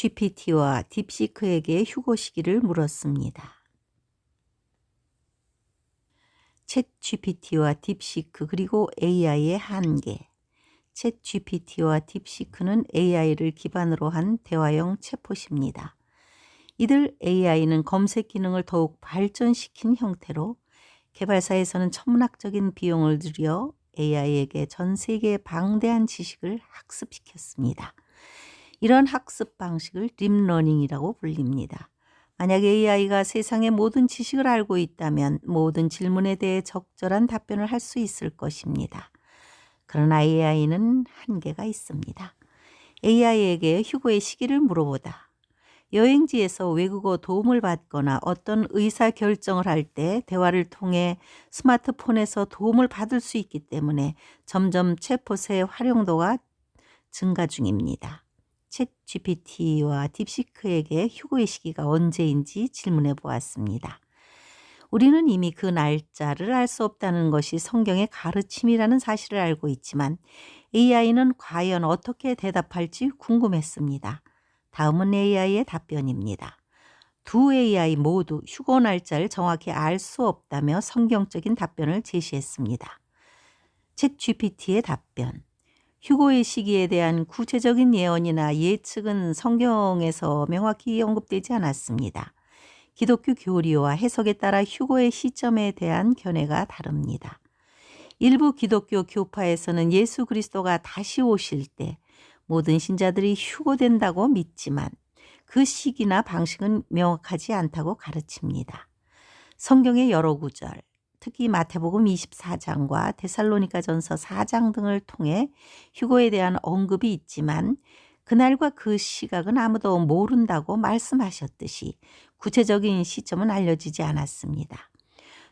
GPT와 딥시크에게 휴고 시기를 물었습니다. 챗 GPT와 딥시크 그리고 AI의 한계. 챗 GPT와 딥시크는 AI를 기반으로 한 대화형 챗봇입니다. 이들 AI는 검색 기능을 더욱 발전시킨 형태로 개발사에서는 천문학적인 비용을 들여 AI에게 전 세계의 방대한 지식을 학습시켰습니다. 이런 학습 방식을 딥러닝이라고 불립니다. 만약 AI가 세상의 모든 지식을 알고 있다면 모든 질문에 대해 적절한 답변을 할 수 있을 것입니다. 그러나 AI는 한계가 있습니다. AI에게 휴고의 시기를 물어보다 여행지에서 외국어 도움을 받거나 어떤 의사 결정을 할 때 대화를 통해 스마트폰에서 도움을 받을 수 있기 때문에 점점 챗봇의 활용도가 증가 중입니다. 챗 GPT와 딥시크에게 휴고의 시기가 언제인지 질문해 보았습니다. 우리는 이미 그 날짜를 알 수 없다는 것이 성경의 가르침이라는 사실을 알고 있지만 AI는 과연 어떻게 대답할지 궁금했습니다. 다음은 AI의 답변입니다. 두 AI 모두 휴고 날짜를 정확히 알 수 없다며 성경적인 답변을 제시했습니다. 챗 GPT의 답변. 휴고의 시기에 대한 구체적인 예언이나 예측은 성경에서 명확히 언급되지 않았습니다. 기독교 교리와 해석에 따라 휴고의 시점에 대한 견해가 다릅니다. 일부 기독교 교파에서는 예수 그리스도가 다시 오실 때 모든 신자들이 휴고된다고 믿지만 그 시기나 방식은 명확하지 않다고 가르칩니다. 성경의 여러 구절, 특히 마태복음 24장과 데살로니가 전서 4장 등을 통해 휴고에 대한 언급이 있지만 그날과 그 시각은 아무도 모른다고 말씀하셨듯이 구체적인 시점은 알려지지 않았습니다.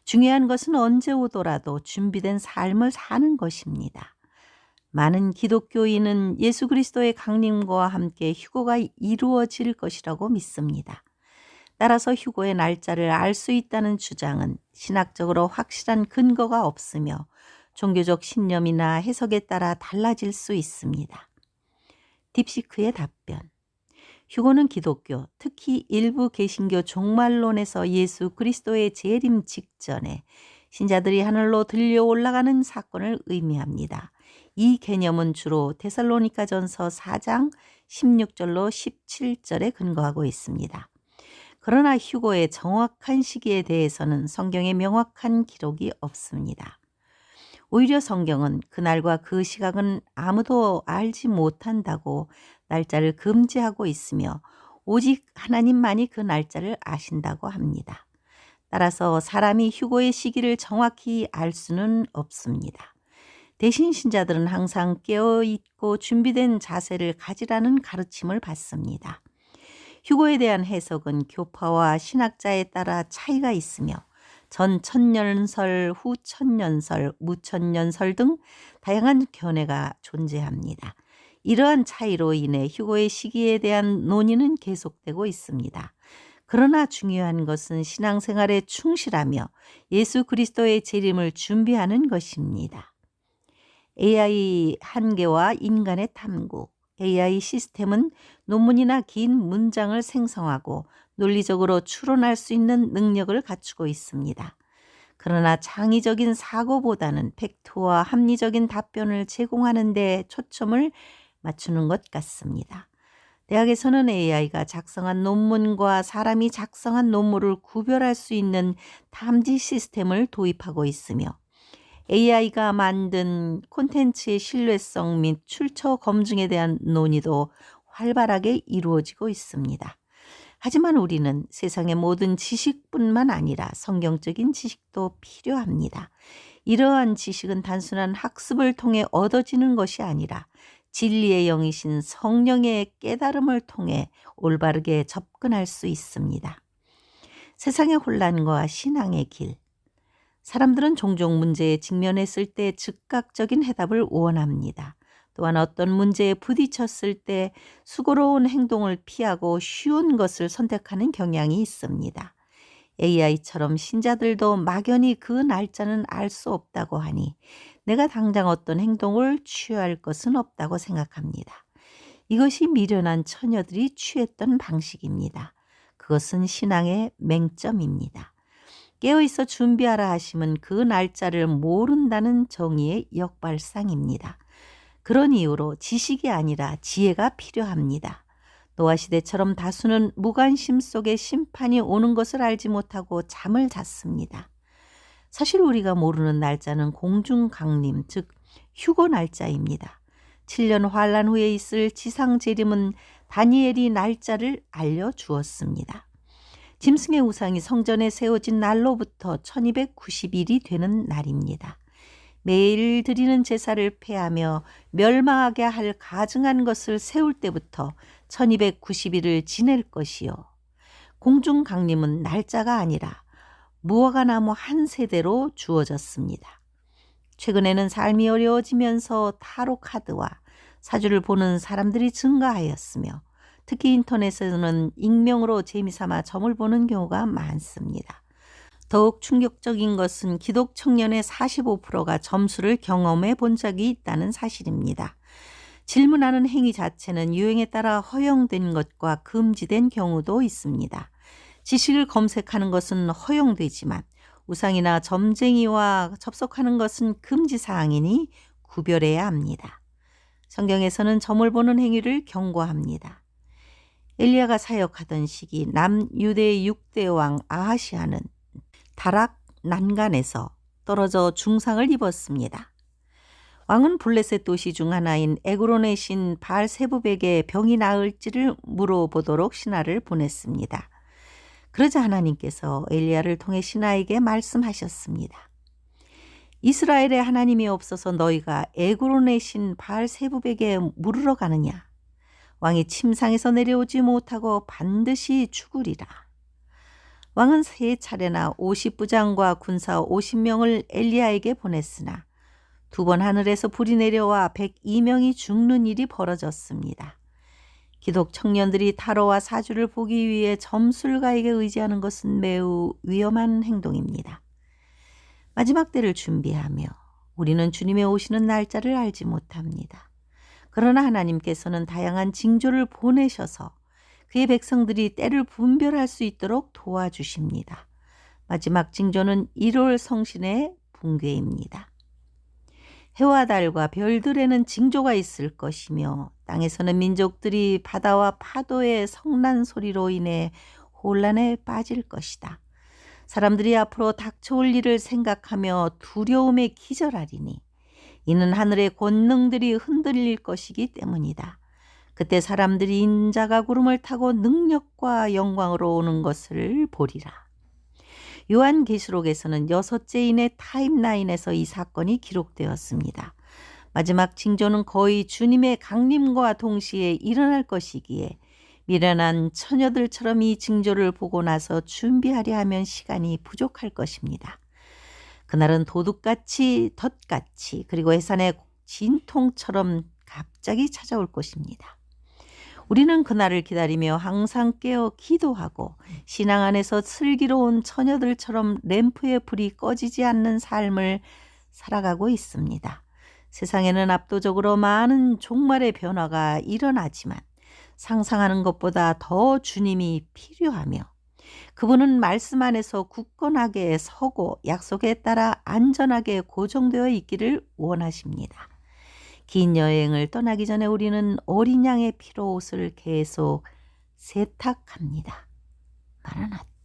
중요한 것은 언제 오더라도 준비된 삶을 사는 것입니다. 많은 기독교인은 예수 그리스도의 강림과 함께 휴고가 이루어질 것이라고 믿습니다. 따라서 휴고의 날짜를 알 수 있다는 주장은 신학적으로 확실한 근거가 없으며 종교적 신념이나 해석에 따라 달라질 수 있습니다. 딥시크의 답변. 휴고는 기독교, 특히 일부 개신교 종말론에서 예수 그리스도의 재림 직전에 신자들이 하늘로 들려 올라가는 사건을 의미합니다. 이 개념은 주로 데살로니가 전서 4장 16절로 17절에 근거하고 있습니다. 그러나 휴고의 정확한 시기에 대해서는 성경에 명확한 기록이 없습니다. 오히려 성경은 그날과 그 시각은 아무도 알지 못한다고 날짜를 금지하고 있으며 오직 하나님만이 그 날짜를 아신다고 합니다. 따라서 사람이 휴고의 시기를 정확히 알 수는 없습니다. 대신 신자들은 항상 깨어있고 준비된 자세를 가지라는 가르침을 받습니다. 휴고에 대한 해석은 교파와 신학자에 따라 차이가 있으며 전 천년설, 후 천년설, 무천년설 등 다양한 견해가 존재합니다. 이러한 차이로 인해 휴고의 시기에 대한 논의는 계속되고 있습니다. 그러나 중요한 것은 신앙생활에 충실하며 예수 그리스도의 재림을 준비하는 것입니다. AI 한계와 인간의 탐구. AI 시스템은 논문이나 긴 문장을 생성하고 논리적으로 추론할 수 있는 능력을 갖추고 있습니다. 그러나 창의적인 사고보다는 팩트와 합리적인 답변을 제공하는 데 초점을 맞추는 것 같습니다. 대학에서는 AI가 작성한 논문과 사람이 작성한 논문을 구별할 수 있는 탐지 시스템을 도입하고 있으며 AI가 만든 콘텐츠의 신뢰성 및 출처 검증에 대한 논의도 활발하게 이루어지고 있습니다. 하지만 우리는 세상의 모든 지식뿐만 아니라 성경적인 지식도 필요합니다. 이러한 지식은 단순한 학습을 통해 얻어지는 것이 아니라 진리의 영이신 성령의 깨달음을 통해 올바르게 접근할 수 있습니다. 세상의 혼란과 신앙의 길, 사람들은 종종 문제에 직면했을 때 즉각적인 해답을 원합니다. 또한 어떤 문제에 부딪혔을 때 수고로운 행동을 피하고 쉬운 것을 선택하는 경향이 있습니다. AI처럼 신자들도 막연히 그 날짜는 알 수 없다고 하니 내가 당장 어떤 행동을 취할 것은 없다고 생각합니다. 이것이 미련한 처녀들이 취했던 방식입니다. 그것은 신앙의 맹점입니다. 깨어있어 준비하라 하심은 그 날짜를 모른다는 정의의 역발상입니다. 그런 이유로 지식이 아니라 지혜가 필요합니다. 노아 시대처럼 다수는 무관심 속에 심판이 오는 것을 알지 못하고 잠을 잤습니다. 사실 우리가 모르는 날짜는 공중 강림, 즉 휴고 날짜입니다. 7년 환란 후에 있을 지상 재림은 다니엘이 날짜를 알려 주었습니다. 짐승의 우상이 성전에 세워진 날로부터 1290일이 되는 날입니다. 매일 드리는 제사를 폐하며 멸망하게 할 가증한 것을 세울 때부터 1290일을 지낼 것이요. 공중 강림은 날짜가 아니라 무화과 나무 한 세대로 주어졌습니다. 최근에는 삶이 어려워지면서 타로 카드와 사주를 보는 사람들이 증가하였으며 특히 인터넷에서는 익명으로 재미삼아 점을 보는 경우가 많습니다. 더욱 충격적인 것은 기독 청년의 45%가 점수를 경험해 본 적이 있다는 사실입니다. 질문하는 행위 자체는 유행에 따라 허용된 것과 금지된 경우도 있습니다. 지식을 검색하는 것은 허용되지만 우상이나 점쟁이와 접속하는 것은 금지 사항이니 구별해야 합니다. 성경에서는 점을 보는 행위를 경고합니다. 엘리야가 사역하던 시기 남유대 6대 왕 아하시아는 다락 난간에서 떨어져 중상을 입었습니다. 왕은 블레셋 도시 중 하나인 에그론의 신 바알세부백의 병이 나을지를 물어보도록 신하를 보냈습니다. 그러자 하나님께서 엘리야를 통해 신하에게 말씀하셨습니다. 이스라엘의 하나님이 없어서 너희가 에그론의 신 바알세부백에 물으러 가느냐? 왕이 침상에서 내려오지 못하고 반드시 죽으리라. 왕은 세 차례나 50부장과 군사 50명을 엘리야에게 보냈으나 두 번 하늘에서 불이 내려와 102명이 죽는 일이 벌어졌습니다. 기독 청년들이 타로와 사주를 보기 위해 점술가에게 의지하는 것은 매우 위험한 행동입니다. 마지막 때를 준비하며 우리는 주님의 오시는 날짜를 알지 못합니다. 그러나 하나님께서는 다양한 징조를 보내셔서 그의 백성들이 때를 분별할 수 있도록 도와주십니다. 마지막 징조는 1월 성신의 붕괴입니다. 해와 달과 별들에는 징조가 있을 것이며 땅에서는 민족들이 바다와 파도의 성난 소리로 인해 혼란에 빠질 것이다. 사람들이 앞으로 닥쳐올 일을 생각하며 두려움에 기절하리니 이는 하늘의 권능들이 흔들릴 것이기 때문이다. 그때 사람들이 인자가 구름을 타고 능력과 영광으로 오는 것을 보리라. 요한계시록에서는 여섯째 인의 타임라인에서 이 사건이 기록되었습니다. 마지막 징조는 거의 주님의 강림과 동시에 일어날 것이기에 미련한 처녀들처럼 이 징조를 보고 나서 준비하려 하면 시간이 부족할 것입니다. 그날은 도둑같이 덫같이 그리고 해산의 진통처럼 갑자기 찾아올 것입니다. 우리는 그날을 기다리며 항상 깨어 기도하고 신앙 안에서 슬기로운 처녀들처럼 램프의 불이 꺼지지 않는 삶을 살아가고 있습니다. 세상에는 압도적으로 많은 종말의 변화가 일어나지만 상상하는 것보다 더 주님이 필요하며 그분은 말씀 안에서 굳건하게 서고 약속에 따라 안전하게 고정되어 있기를 원하십니다. 긴 여행을 떠나기 전에 우리는 어린 양의 피로 옷을 계속 세탁합니다. 마라나타.